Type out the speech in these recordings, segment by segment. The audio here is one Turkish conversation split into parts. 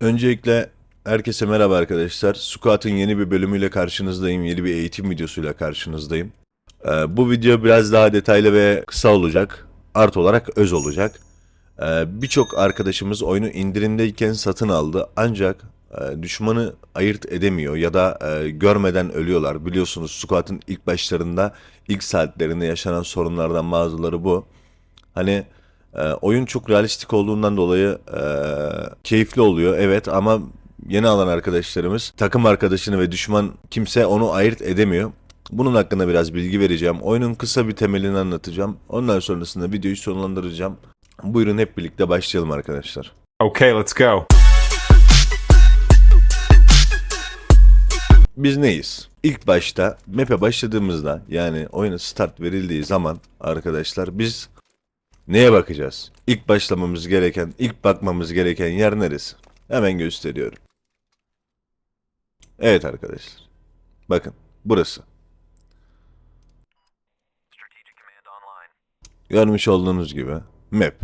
Öncelikle herkese merhaba arkadaşlar. Squat'ın yeni bir bölümüyle karşınızdayım. Yeni bir eğitim videosuyla karşınızdayım. Ee, bu video biraz daha detaylı ve kısa olacak. Art olarak öz olacak. Ee, Birçok arkadaşımız oyunu indirimdeyken satın aldı. Ancak e, düşmanı ayırt edemiyor ya da e, görmeden ölüyorlar. Biliyorsunuz Squat'ın ilk başlarında, ilk saatlerinde yaşanan sorunlardan bazıları bu. Hani e, oyun çok realistik olduğundan dolayı e, keyifli oluyor evet ama yeni alan arkadaşlarımız takım arkadaşını ve düşman kimse onu ayırt edemiyor. Bunun hakkında biraz bilgi vereceğim. Oyunun kısa bir temelini anlatacağım. Ondan sonrasında videoyu sonlandıracağım. Buyurun hep birlikte başlayalım arkadaşlar. Okay, let's go. Biz neyiz? İlk başta map'e başladığımızda yani oyuna start verildiği zaman arkadaşlar biz neye bakacağız? İlk başlamamız gereken, ilk bakmamız gereken yer neresi? Hemen gösteriyorum. Evet arkadaşlar. Bakın burası. Görmüş olduğunuz gibi map.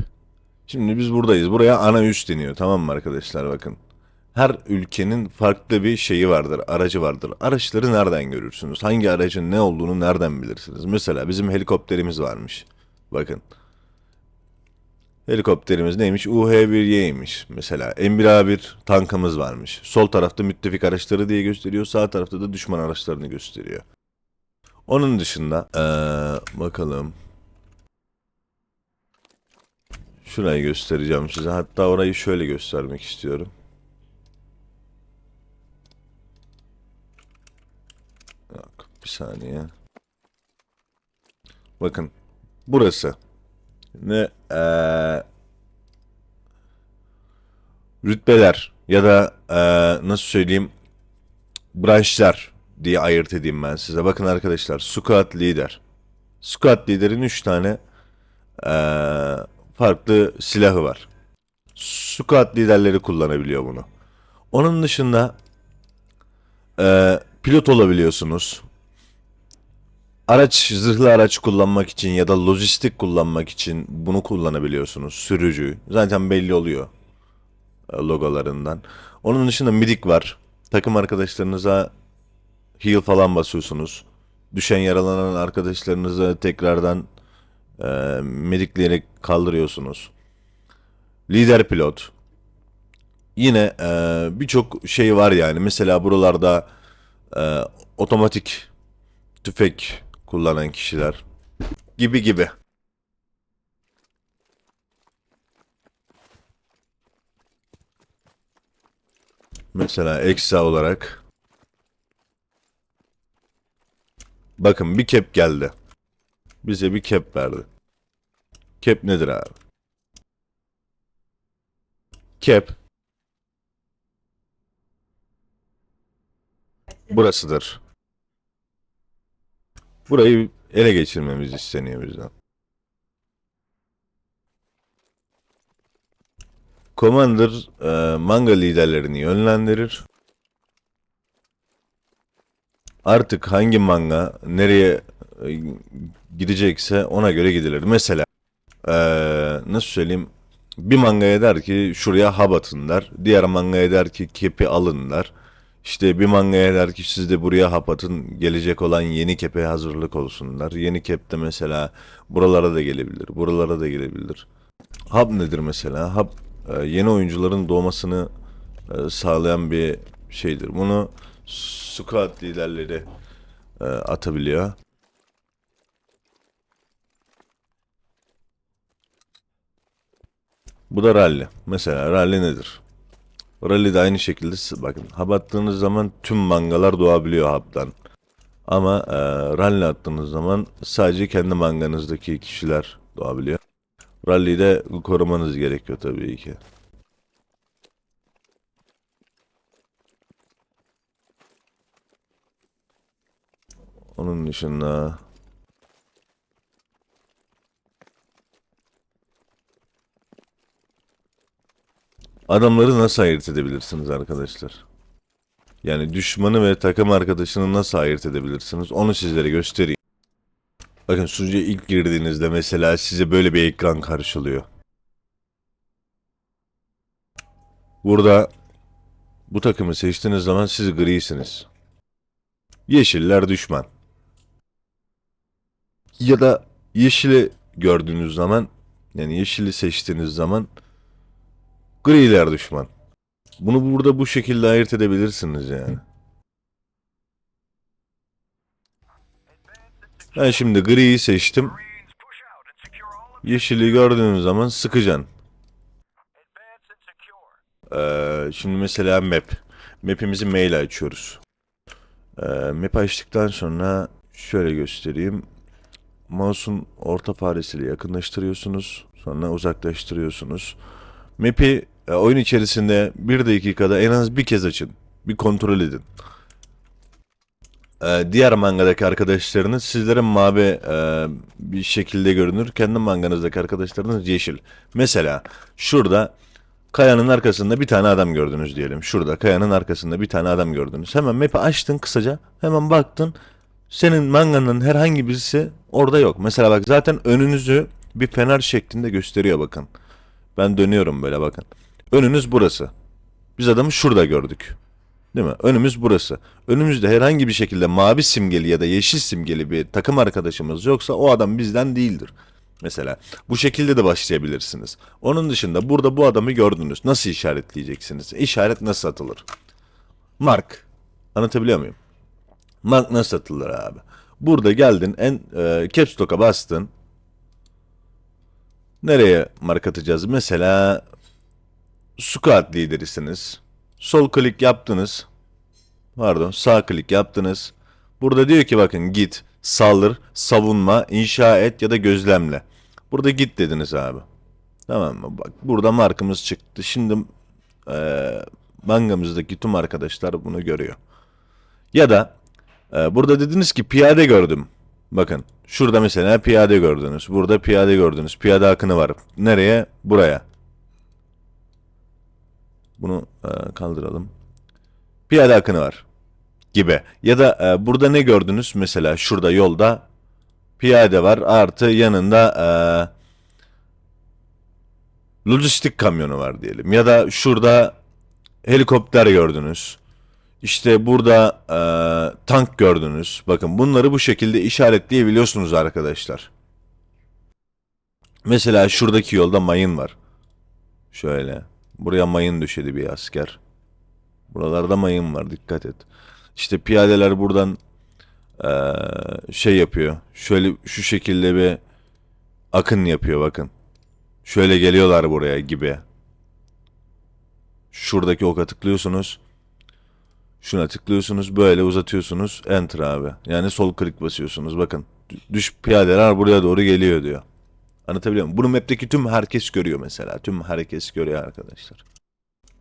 Şimdi biz buradayız. Buraya ana üs deniyor tamam mı arkadaşlar bakın. Her ülkenin farklı bir şeyi vardır, aracı vardır. Araçları nereden görürsünüz? Hangi aracın ne olduğunu nereden bilirsiniz? Mesela bizim helikopterimiz varmış. Bakın. Helikopterimiz neymiş? UH-1Y'ymiş mesela. M1A1 tankımız varmış. Sol tarafta müttefik araçları diye gösteriyor. Sağ tarafta da düşman araçlarını gösteriyor. Onun dışında eee, bakalım. Şurayı göstereceğim size. Hatta orayı şöyle göstermek istiyorum. Yok, bir saniye. Bakın. Burası. Ne eee, rütbeler ya da eee, nasıl söyleyeyim branşlar diye ayırt edeyim ben size. Bakın arkadaşlar. Squad lider. Squad liderin 3 tane eee, farklı silahı var. Squad liderleri kullanabiliyor bunu. Onun dışında eee, pilot olabiliyorsunuz. Araç, zırhlı araç kullanmak için ya da lojistik kullanmak için bunu kullanabiliyorsunuz. Sürücü. Zaten belli oluyor e, logolarından. Onun dışında midik var. Takım arkadaşlarınıza heal falan basıyorsunuz. Düşen yaralanan arkadaşlarınızı tekrardan e, medikleyerek kaldırıyorsunuz. Lider pilot. Yine e, birçok şey var yani. Mesela buralarda e, otomatik tüfek kullanan kişiler gibi gibi. Mesela ekstra olarak bakın bir kep geldi. Bize bir kep verdi. Kep nedir abi? Kep burasıdır. Burayı ele geçirmemiz isteniyor bizden. Commander e, manga liderlerini yönlendirir. Artık hangi manga nereye e, gidecekse ona göre gidilir. Mesela e, nasıl söyleyeyim bir mangaya der ki şuraya hub atın der. Diğer mangaya der ki kepi alın der. İşte bir mangaya der ki siz de buraya hap atın gelecek olan yeni kepe hazırlık olsunlar. Yeni kep de mesela buralara da gelebilir. Buralara da gelebilir. Hub nedir mesela? Hub e, yeni oyuncuların doğmasını e, sağlayan bir şeydir. Bunu squad liderleri e, atabiliyor. Bu da rally. Mesela rally nedir? Rally de aynı şekilde bakın hub attığınız zaman tüm mangalar doğabiliyor hub'dan. Ama e, rally attığınız zaman sadece kendi manganızdaki kişiler doğabiliyor. Rally'yi de korumanız gerekiyor tabii ki. Onun dışında adamları nasıl ayırt edebilirsiniz arkadaşlar? Yani düşmanı ve takım arkadaşını nasıl ayırt edebilirsiniz? Onu sizlere göstereyim. Bakın sunucuya ilk girdiğinizde mesela size böyle bir ekran karşılıyor. Burada Bu takımı seçtiğiniz zaman siz grisiniz. Yeşiller düşman. Ya da yeşili gördüğünüz zaman yani yeşili seçtiğiniz zaman griler düşman. Bunu burada bu şekilde ayırt edebilirsiniz yani. Ben şimdi griyi seçtim. Yeşili gördüğünüz zaman sıkacaksın. Ee, şimdi mesela map. Map'imizi mail açıyoruz. Ee, map açtıktan sonra şöyle göstereyim. Mouse'un orta faresiyle yakınlaştırıyorsunuz. Sonra uzaklaştırıyorsunuz. Map'i e, oyun içerisinde bir dakikada en az bir kez açın. Bir kontrol edin. Ee, diğer mangadaki arkadaşlarınız sizlere mavi e, bir şekilde görünür. Kendi manganızdaki arkadaşlarınız yeşil. Mesela şurada kayanın arkasında bir tane adam gördünüz diyelim. Şurada kayanın arkasında bir tane adam gördünüz. Hemen map'i açtın kısaca. Hemen baktın. Senin manganın herhangi birisi orada yok. Mesela bak zaten önünüzü bir fener şeklinde gösteriyor bakın. Ben dönüyorum böyle bakın. Önünüz burası. Biz adamı şurada gördük. Değil mi? Önümüz burası. Önümüzde herhangi bir şekilde mavi simgeli ya da yeşil simgeli bir takım arkadaşımız yoksa o adam bizden değildir. Mesela bu şekilde de başlayabilirsiniz. Onun dışında burada bu adamı gördünüz. Nasıl işaretleyeceksiniz? İşaret nasıl atılır? Mark. Anlatabiliyor muyum? Mark nasıl atılır abi? Burada geldin en e, caps lock'a bastın. Nereye mark atacağız? Mesela squad liderisiniz. Sol klik yaptınız. Pardon sağ klik yaptınız. Burada diyor ki bakın git, saldır, savunma, inşa et ya da gözlemle. Burada git dediniz abi. Tamam mı? Bak burada markımız çıktı. Şimdi eee mangamızdaki tüm arkadaşlar bunu görüyor. Ya da e, burada dediniz ki piyade gördüm. Bakın şurada mesela piyade gördünüz. Burada piyade gördünüz. Piyade akını var. Nereye? Buraya. Bunu e, kaldıralım. Piyade akını var. Gibi. Ya da e, burada ne gördünüz? Mesela şurada yolda piyade var. Artı yanında e, lojistik kamyonu var diyelim. Ya da şurada helikopter gördünüz. İşte burada e, tank gördünüz. Bakın bunları bu şekilde işaretleyebiliyorsunuz arkadaşlar. Mesela şuradaki yolda mayın var. Şöyle. Buraya mayın düşedi bir asker. Buralarda mayın var dikkat et. İşte piyadeler buradan eee, şey yapıyor. Şöyle şu şekilde bir akın yapıyor bakın. Şöyle geliyorlar buraya gibi. Şuradaki oka tıklıyorsunuz. Şuna tıklıyorsunuz böyle uzatıyorsunuz enter abi. Yani sol klik basıyorsunuz bakın. Düş piyadeler buraya doğru geliyor diyor. Anlatabiliyor muyum? Bunu map'teki tüm herkes görüyor mesela. Tüm herkes görüyor arkadaşlar.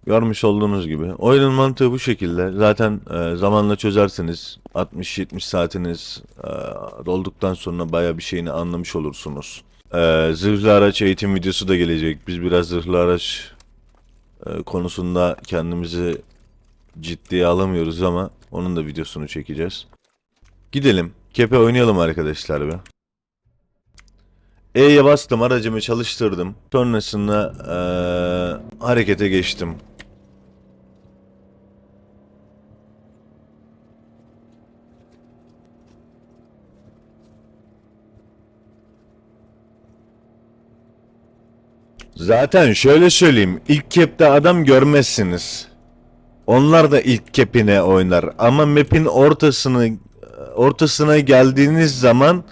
Görmüş olduğunuz gibi. Oyunun mantığı bu şekilde. Zaten e, zamanla çözersiniz. 60-70 saatiniz e, dolduktan sonra baya bir şeyini anlamış olursunuz. E, zırhlı araç eğitim videosu da gelecek. Biz biraz zırhlı araç e, konusunda kendimizi ciddiye alamıyoruz ama onun da videosunu çekeceğiz. Gidelim. Kepe oynayalım arkadaşlar be. E'ye bastım aracımı çalıştırdım. Sonrasında eee, harekete geçtim. Zaten şöyle söyleyeyim. ilk kepte adam görmezsiniz. Onlar da ilk kepine oynar. Ama map'in ortasını ortasına geldiğiniz zaman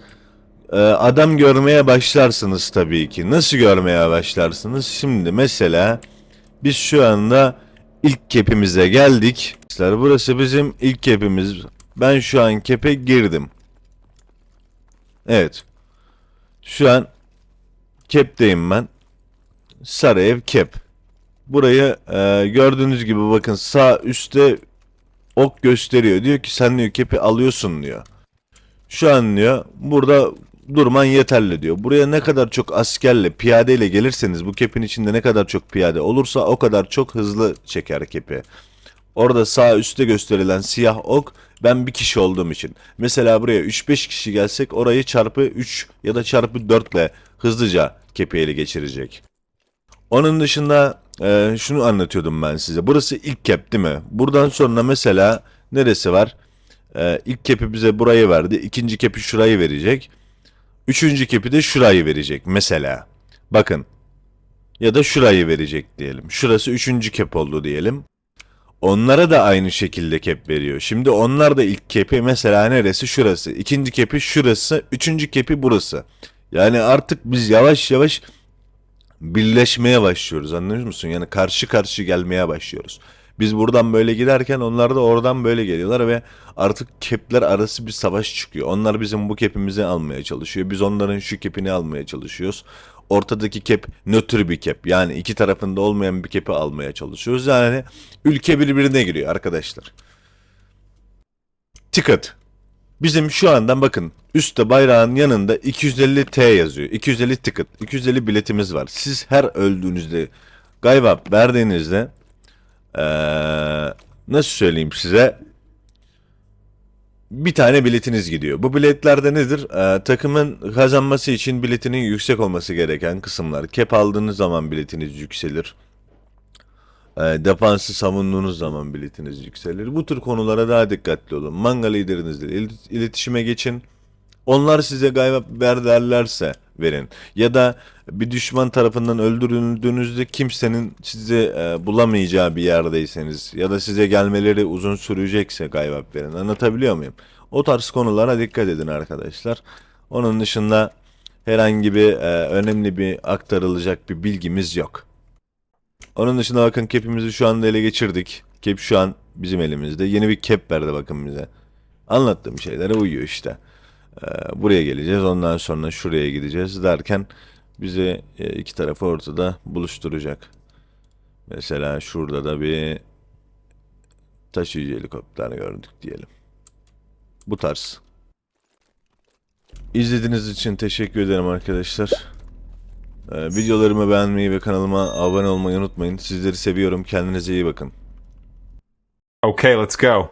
adam görmeye başlarsınız tabii ki. Nasıl görmeye başlarsınız? Şimdi mesela biz şu anda ilk kepimize geldik. Burası bizim ilk kepimiz. Ben şu an kepe girdim. Evet. Şu an kepteyim ben. Sarı ev kep. Burayı e, gördüğünüz gibi bakın sağ üstte ok gösteriyor. Diyor ki sen diyor kepi alıyorsun diyor. Şu an diyor burada durman yeterli diyor. Buraya ne kadar çok askerle, piyadeyle gelirseniz bu kepin içinde ne kadar çok piyade olursa o kadar çok hızlı çeker kepi. Orada sağ üstte gösterilen siyah ok ben bir kişi olduğum için. Mesela buraya 3-5 kişi gelsek orayı çarpı 3 ya da çarpı 4 ile hızlıca kepi geçirecek. Onun dışında e, şunu anlatıyordum ben size. Burası ilk kep değil mi? Buradan sonra mesela neresi var? E, ilk kepi bize burayı verdi. İkinci kepi şurayı verecek. Üçüncü kepi de şurayı verecek mesela. Bakın. Ya da şurayı verecek diyelim. Şurası üçüncü kep oldu diyelim. Onlara da aynı şekilde kep veriyor. Şimdi onlar da ilk kepi mesela neresi? Şurası. İkinci kepi şurası. Üçüncü kepi burası. Yani artık biz yavaş yavaş birleşmeye başlıyoruz anlıyor musun? Yani karşı karşı gelmeye başlıyoruz. Biz buradan böyle giderken onlar da oradan böyle geliyorlar ve artık kepler arası bir savaş çıkıyor. Onlar bizim bu kepimizi almaya çalışıyor. Biz onların şu kepini almaya çalışıyoruz. Ortadaki kep nötr bir kep. Yani iki tarafında olmayan bir kepi almaya çalışıyoruz. Yani ülke birbirine giriyor arkadaşlar. Ticket. Bizim şu andan bakın üstte bayrağın yanında 250 T yazıyor. 250 ticket. 250 biletimiz var. Siz her öldüğünüzde galiba verdiğinizde eee, nasıl söyleyeyim size bir tane biletiniz gidiyor. Bu biletlerde nedir? Eee, takımın kazanması için biletinin yüksek olması gereken kısımlar. Kep aldığınız zaman biletiniz yükselir. E, defansı savunduğunuz zaman biletiniz yükselir. Bu tür konulara daha dikkatli olun. Manga liderinizle il- iletişime geçin. Onlar size gayba ver derlerse verin. Ya da bir düşman tarafından öldürüldüğünüzde kimsenin sizi e, bulamayacağı bir yerdeyseniz ya da size gelmeleri uzun sürecekse gaybap verin. Anlatabiliyor muyum? O tarz konulara dikkat edin arkadaşlar. Onun dışında herhangi bir e, önemli bir aktarılacak bir bilgimiz yok. Onun dışında bakın kepimizi şu anda ele geçirdik. Kep şu an bizim elimizde. Yeni bir kep verdi bakın bize. Anlattığım şeylere uyuyor işte. Ee, buraya geleceğiz ondan sonra şuraya gideceğiz derken bizi e, iki tarafı ortada buluşturacak. Mesela şurada da bir taşıyıcı helikopter gördük diyelim. Bu tarz. İzlediğiniz için teşekkür ederim arkadaşlar. Ee, videolarımı beğenmeyi ve kanalıma abone olmayı unutmayın. Sizleri seviyorum. Kendinize iyi bakın. Okay, let's go.